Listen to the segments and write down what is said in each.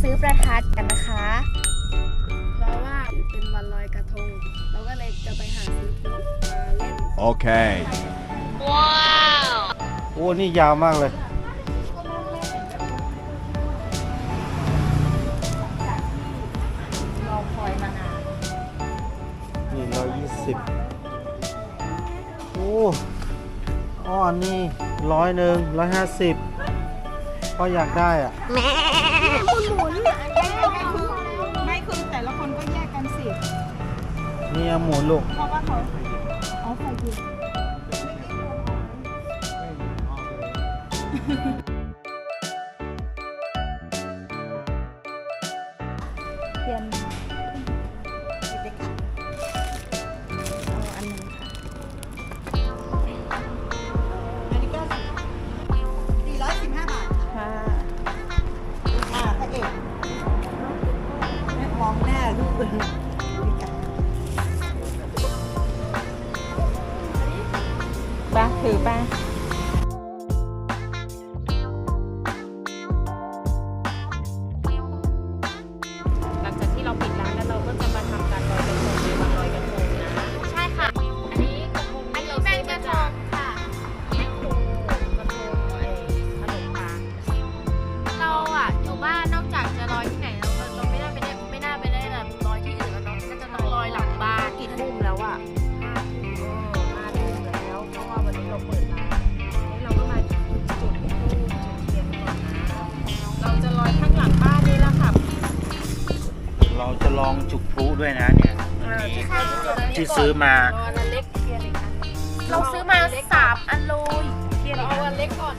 ซื้อประทัดกันนะคะ เพราะว่าเป็นวันลอยกระทง เราก็เลยจะไปหาซื้อพลุมาเล่น Okay. โอ้ นี่ยาวมากเลย รอคอยมานาน นี่ร้อยยี่สิบโอ้อ๋ออันนี่ร้อยหนึ่งร้อยห้าสิบพ่ออยากได้อะ ไม่คือแต่ละคนก็แยกกันสิ นี่เอาหมุนลูก เพราะว่าเขาเอาใส่ถุง องจุกพลุด้วยนะเนี่ยเออที่เขาจะจุดอันนี้ที่ก่นซื้อมารออันเล็กเทียนอีกอันเราซื้อมาสามอันเลยเทียนเอาอันเล็กก่อน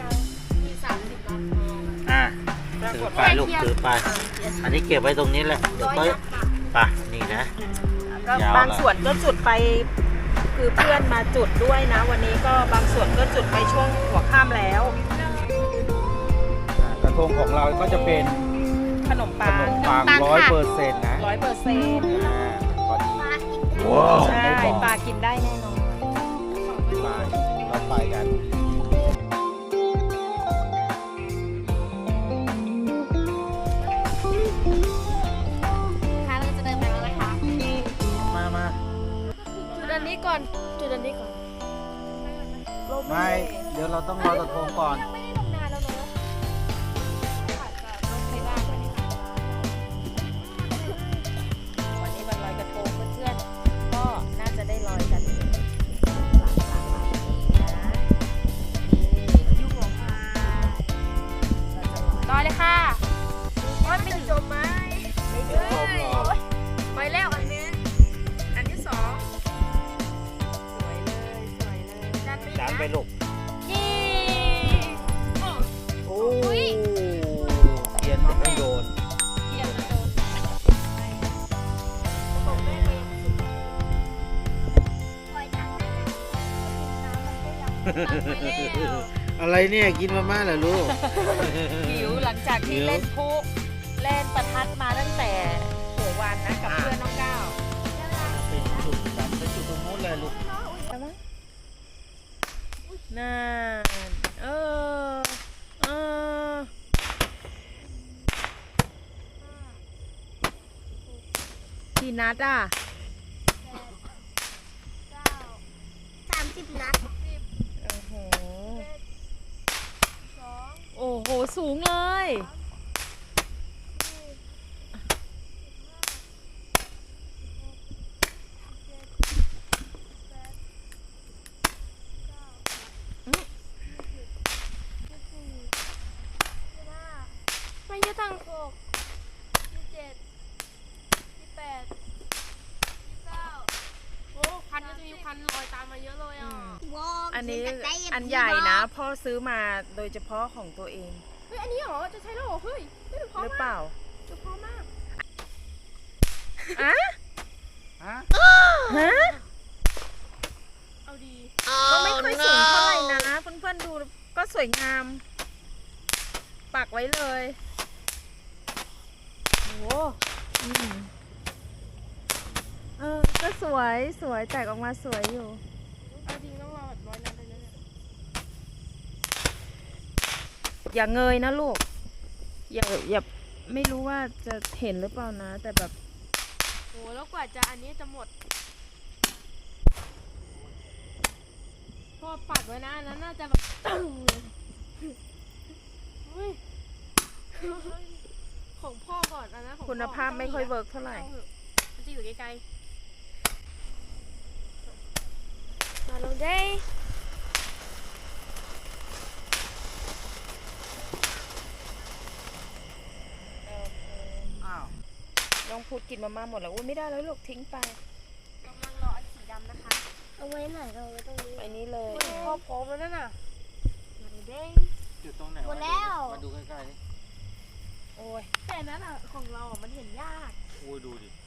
มีสามสิบล้านอะถือไปลูกถือไป อันนี้เก็บไว้ตรงนี้แหละเดี๋ยวก็ไปนี่นะก็ยาวบางละส่วนก็จุดไปคือเพื่อนมาจุดด้วยนะ วันนี้ก็บางส่วนก็จุดไปช่วงหัวค่ำแล้วอะกระทงของเราก็จะเป็น ขนมขปังนมปังร้อยเปอร์เซ็นต์นะร้อยเปอร์เซ็นต์อ่าพอดีใช่ไม่บอกปลากินได้แน่นอนไปเราไปกันค่ะเราจะเดินไปแล้วนะคะมามาจุดอันนี้ก่อนจุดอันนี้ก่อน ไม่ เดี๋ยวเราต้องรอกระทงก่อนไม่ได้ลงนาน ก็ยังตักไปแล้วอะไรเนี่ยกินมาม่าเหรอลูก หิวหลังจากที่หิว เล่นพลุเล่นประทัดมาตั้งแต่หัววันนะกับเพื่อนน้องก้าวเป็นจุดกันไปจุดตรงนู้นเลยลูกน่าเออเออกี่นัดอะสามสิบนัด โอ้โห โอ้โห สูงเลย ไม่เยอะจังหกยี่สิบเจ็ดยี่สิบแปดยี่สิบเก้าโอ้ พันก็จะมีพันลอยตามมาเยอะเลยอะอันนี้อันใหญ่นะ พ่อซื้อมาโดยเฉพาะของตัวเอง เฮ้ย อันนี้เหรอ จะใช้แล้วเหรอ เฮ้ยเฮ้ยดูพร้อหมรือมาเปกล่าดูพร้อมมากอะฮะฮะเอาดีก็ไม่ค่อยสูงเท่าไหร่นะเพื่อนๆดูก็สวยงาม ปักไว้เลยโอ้อืม เออ ก็สวยสวยแตกออกมาสวยอยู่ เอาจริงต้องรอแบบร้อยนัดเลยนะเนี่ยอย่าเงยนะลูก อย่าอย่าไม่รู้ว่าจะเห็นหรือเปล่านะ แต่แบบโอ้แล้วกว่าจะอันนี้จะหมดพ่อปัดไว้นะอันนั้นน่าจะแบบตึ้งเลยเฮ้ยของพ่อก่อนอันนั้นของพ่อคุณภาพไม่ค่อยเวิร์กเท่าไหร่ เอาเถอะมันจะอยู่ไกลๆ มาลงได้อ้าวน้องพูดกินมาม่าหมดแล้วอุ้ยไม่ได้แล้วลูกทิ้งไปกำลังรออันสีดำนะคะ เอาไว้ไหนเราไว้ตรงนี้ไปนี้เลยพ่อพร้อมแล้วนั่นน่ะมาดูได้อยู่ตรงไหนหมดแล้ว มาดูใกล้ๆดิโอ้ยแต่นั้นอะของเราอะมันเห็นยาก โอ้ยดูดิ มาตรงนี้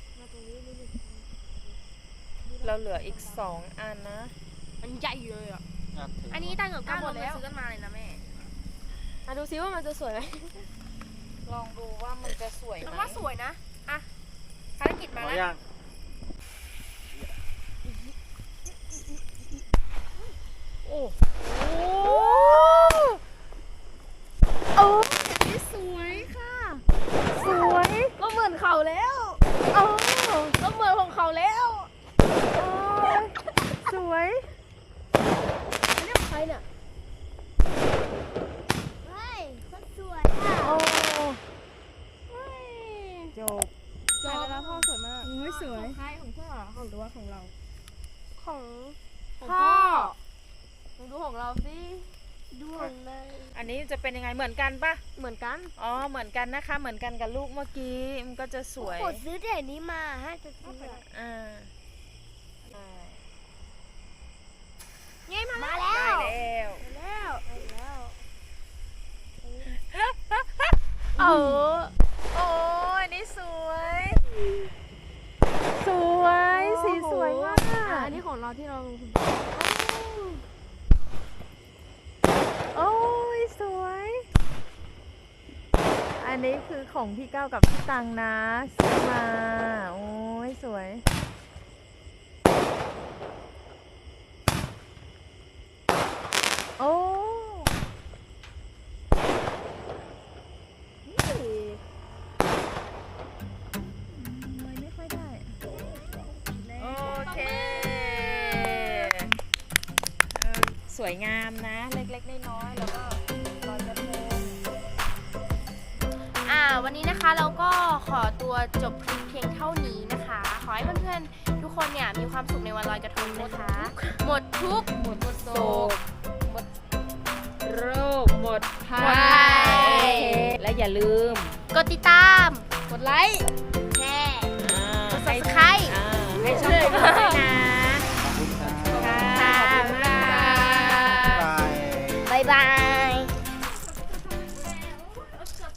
นิดนึง เราเหลืออีกสองอันนะ มันใหญ่เลยอะอะถือันนี้ตั้งกับก้าหมดแล้วซื้อกันมาเลยนะแม่มาดูซิว่ามันจะสวยไหมลองดูว่ามันจะสวยฉันไหมว่าสวยนะ อะภารกิจพมาอแล้ว ยัง โอ้ โอ้ยสวยค่ะ สวย ก็เหมือนเขาแล้ว โอ้ ก็เหมือนของเขาแล้ว ยสวย อันนี้ของใคร เนี่ยเฮ้ยคนสวยอะโอ้เฮ้ยจบจบแล้วพ่อสวยมากไม่สวย ของใครของพ่อของหรือว่าของเรา ของของพ่พ่ออลองดูของเราสิดวงเลยอันนี้จะเป็นยังไงเหมือนกันปะเหมือนกัน อ๋อ เหมือนกันนะคะ เหมือนกันกับลูกเมื่อกี้ มันก็จะสวยกดซื้อเดี๋ยวนี้มาห้าจะซื้ออะอ่าเย้มามาแล้ว แล้ได้วแล้วแล้วเออโอ้ยนี่สวย สวยสีสวยมากอะอันนี้ของเราที่เราลงทุนโอ้ยสวย อันนี้คือของพี่ก้าวกับพี่ตังนะซื้อมา โอ้ยสวย วยงามนะ เล็กๆน้อยๆแล้วก็ลอยกระทงอ่า วันนี้นะคะเราก็ขอตัวจบเพียงเท่านี้นะคะ ขอให้เพื่อนๆ ทุกคนเนี่ยมีความสุขในวันลอยกระทงนะคะ หมดทุกหมดโศกหมดโรคหมดภัยและอย่าลืม กดติดตาม กดไลค์แชร์ อ่ให้ไข่ให้ช่องเรา